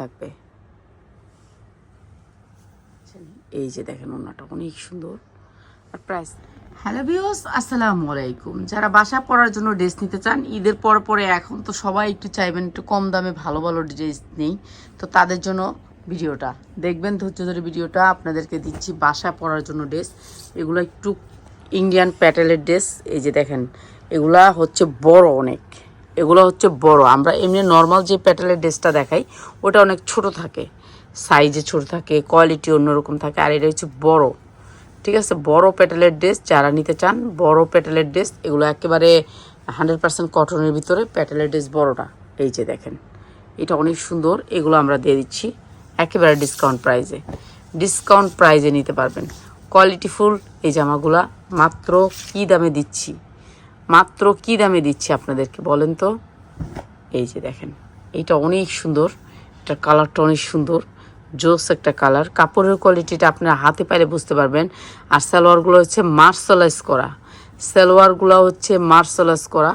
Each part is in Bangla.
থাকবে। এই যে দেখেন ওনাটা অনেক সুন্দর। আর প্রাইস হ্যালো বিওস আসসালামু আলাইকুম। যারা বাসা পরার জন্য ড্রেস নিতে চান, ঈদের পর পরে এখন তো সবাই একটু চাইবেন একটু কম দামে ভালো ভালো ড্রেস নেই। তো তাদের জন্য ভিডিওটা, দেখবেন ধৈর্য ধরে ভিডিওটা, আপনাদেরকে দিচ্ছি বাসা পরার জন্য ড্রেস এগুলো একটু ইন্ডিয়ান প্যাটেলের ড্রেস এই যে দেখেন, এগুলা হচ্ছে বড় অনেক। এগুলো হচ্ছে বড়। আমরা এমনি নর্মাল যে প্যাটেলের ড্রেসটা দেখাই, ওটা অনেক ছোট থাকে। সাইজে ছোট থাকে কোয়ালিটি অন্যরকম থাকে, আর এটা হচ্ছে বড়। ঠিক আছে? বড় প্যাটেলের ড্রেস যারা নিতে চান, বড় প্যাটেলের ড্রেস এগুলো একেবারে হান্ড্রেড পার্সেন্ট কটনের ভিতরে প্যাটেলের ড্রেস বড়টা। এই যে দেখেন, এটা অনেক সুন্দর। এগুলো আমরা দিয়ে দিচ্ছি একেবারে ডিসকাউন্ট প্রাইজে ডিসকাউন্ট প্রাইজে নিতে পারবেন। কোয়ালিটিফুল এই জামাগুলা মাত্র কি দামে দিচ্ছি? মাত্র কি দামে দিচ্ছি আপনাদেরকে বলেন তো? এই যে দেখেন এইটা অনেক সুন্দর, এটা কালারটা অনেক সুন্দর, জোস একটা কালার। কাপড়ের কোয়ালিটিটা আপনারা হাতে পাইলে বুঝতে পারবেন। আর সালোয়ারগুলো হচ্ছে মার্শালাইজ করা। সালোয়ারগুলো হচ্ছে মার্শালাইজ করা।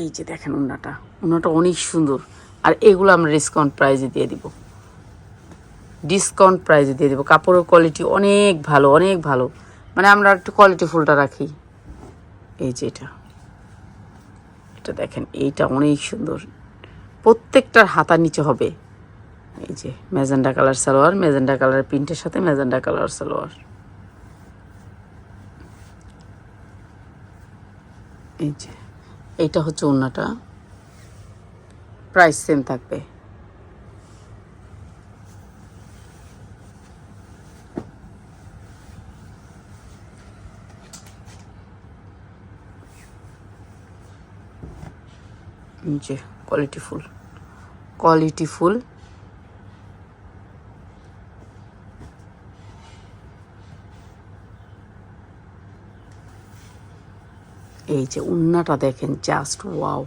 এই যে দেখেন উন্নাটা উন্নাটা অনেক সুন্দর। আর এগুলো আমরা ডিসকাউন্ট প্রাইজে দিয়ে দিব। ডিসকাউন্ট প্রাইজে দিয়ে দেবো। কাপড়ের কোয়ালিটি অনেক ভালো অনেক ভালো। মানে আমরা একটু কোয়ালিটি ফুলটা রাখি। এই যে এটা। এটা দেখেন, এইটা অনেক সুন্দর। প্রত্যেকটার হাতার নিচে হবে। এই যে, magenta colour salwar, magenta colour প্রিন্টের সাথে ম্যাজেন্ডা কালার সালোয়ার। এই যে, এইটা হচ্ছে ওড়নাটা। প্রাইস সেম থাকবে। যে কোয়ালিটি ফুল কোয়ালিটি ফুল এই যে উন্নাটা দেখেন জাস্ট ওয়াও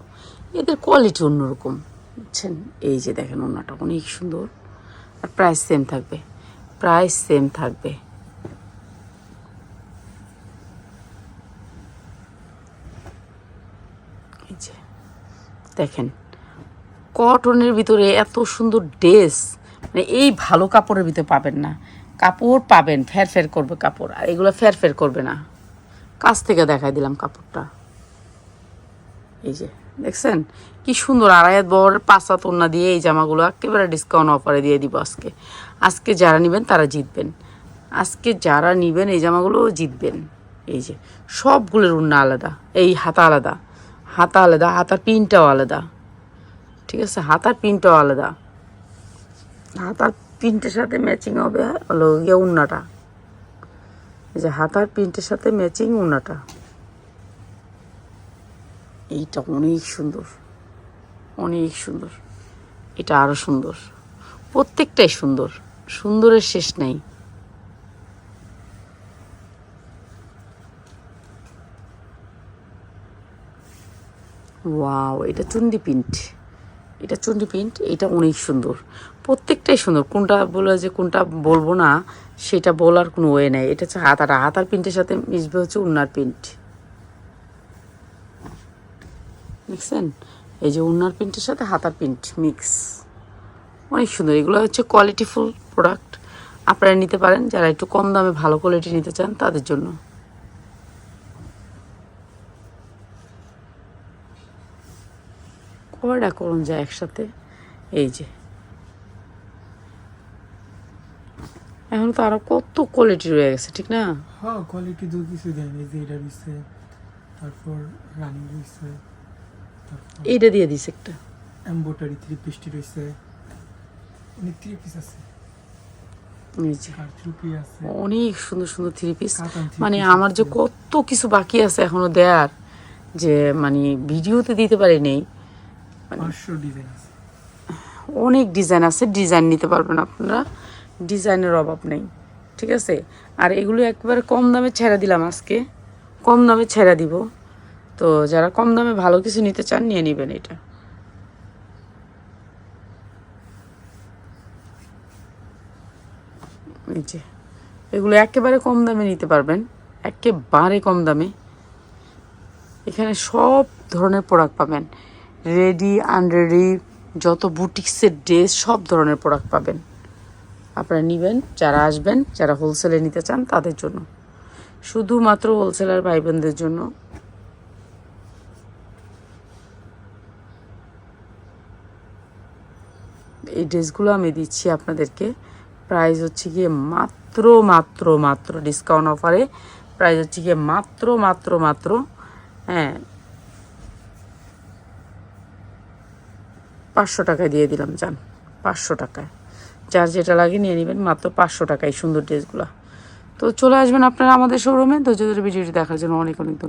এদের কোয়ালিটি অন্যরকম, বুঝছেন? এই যে দেখেন উন্নাটা, অনেক সুন্দর। আর প্রাইস সেম থাকবে প্রাইস সেম থাকবে এই যে দেখেন, কটনের ভিতরে এত সুন্দর ড্রেস মানে এই ভালো কাপড়ের ভিতরে পাবেন না। কাপড় পাবেন, ফের ফের করবে কাপড়, আর এগুলো ফের ফের করবে না। কাছ থেকে দেখাই দিলাম কাপড়টা। এই যে, দেখছেন? কি সুন্দর আড়াইয়াত বড় পাঁচা তোন্না দিয়ে এই জামাগুলো একেবারে ডিসকাউন্ট অফারে দিয়ে দিব আজকে। আজকে যারা নেবেন, তারা জিতবেন। আজকে যারা নেবেন, এই জামাগুলো জিতবেন। এই যে, সবগুলোর উন্না আলাদা, এই হাতা আলাদা। হাতা আলাদা, হাতার পিনটাও আলাদা। ঠিক আছে? হাতার পিনটাও আলাদা। হাতার পিনটের সাথে ম্যাচিং হবে হলো গিয়ে উন্নাটা। যে হাতার প্রিন্টের সাথে ম্যাচিং উন্নাটা। এইটা অনেক সুন্দর। অনেক সুন্দর। এটা আরও সুন্দর। প্রত্যেকটাই সুন্দর। সুন্দরের শেষ নাই। ওয়াও এটা চুন্ডি প্রিন্ট এটা চুন্ডি প্রিন্ট এটা অনেক সুন্দর। প্রত্যেকটাই সুন্দর। কোনটা বলে যে কোনটা বলব না, সেটা বলার কোনো ওয়ে নেই। এটা হচ্ছে হাতাটা। হাতার প্রিন্টের সাথে মিশবে হচ্ছে উন্নার প্রিন্ট দেখছেন? এই যে উন্নার প্রিন্টের সাথে হাতার প্রিন্ট মিক্স অনেক সুন্দর। এগুলো হচ্ছে কোয়ালিটিফুল প্রোডাক্ট আপনারা নিতে পারেন। যারা একটু কম দামে ভালো কোয়ালিটি নিতে চান, তাদের জন্য। কয়টা করুন যায় একসাথে। এই যে। এখন তো আরও কত কোয়ালিটি রয়ে গেছে ঠিক না? হ্যাঁ কোয়ালিটি দু কিছু দেন এই যে এটা দিচ্ছে তারপর রানিং তারপর এইটা দিয়ে দিছে একটা। এম্বোটারি থ্রি পিসটি রয়েছে। অনেক থ্রি পিস আছে। যে। অনেক সুন্দর সুন্দর থ্রি পিস মানে আমার যে কত কিছু বাকি আছে এখনও দেয়ার যে মানে ভিডিওতে দিতে পারি নেই অনেক ডিজাইন আছে ডিজাইন নিতে পারবেন আপনারা। ডিজাইনের অভাব নেই ঠিক আছে? আর এগুলো একবারে কম দামে ছেড়ে দিলাম আজকে। কম দামে ছেড়ে দিব। তো যারা কম দামে ভালো কিছু নিতে চান নিয়ে নেবেন এটা। যে এগুলো একেবারে কম দামে নিতে পারবেন। একেবারে কম দামে। এখানে সব ধরনের প্রোডাক্ট পাবেন। রেডি আনরেডি যত বুটিক্সের ড্রেস, সব ধরনের প্রোডাক্ট পাবেন। আপনারা নেবেন, যারা আসবেন, যারা হোলসেলে নিতে চান, তাদের জন্য। শুধুমাত্র হোলসেলার ভাই বোনদের জন্য। এই ড্রেসগুলো আমি দিচ্ছি আপনাদেরকে। প্রাইস হচ্ছে গিয়ে মাত্র মাত্র মাত্র ডিসকাউন্ট অফারে প্রাইস হচ্ছে গিয়ে মাত্র মাত্র মাত্র হ্যাঁ পাঁচশো টাকায় দিয়ে দিলাম যান পাঁচশো টাকায়। যার যেটা লাগে নিয়ে নেবেন, মাত্র পাঁচশো টাকায় সুন্দর ড্রেসগুলো। তো চলে আসবেন আপনারা আমাদের শোরুমে ধৈর্য যদি ভিডিওটি দেখার জন্য অনেক অনেক ধন্যবাদ।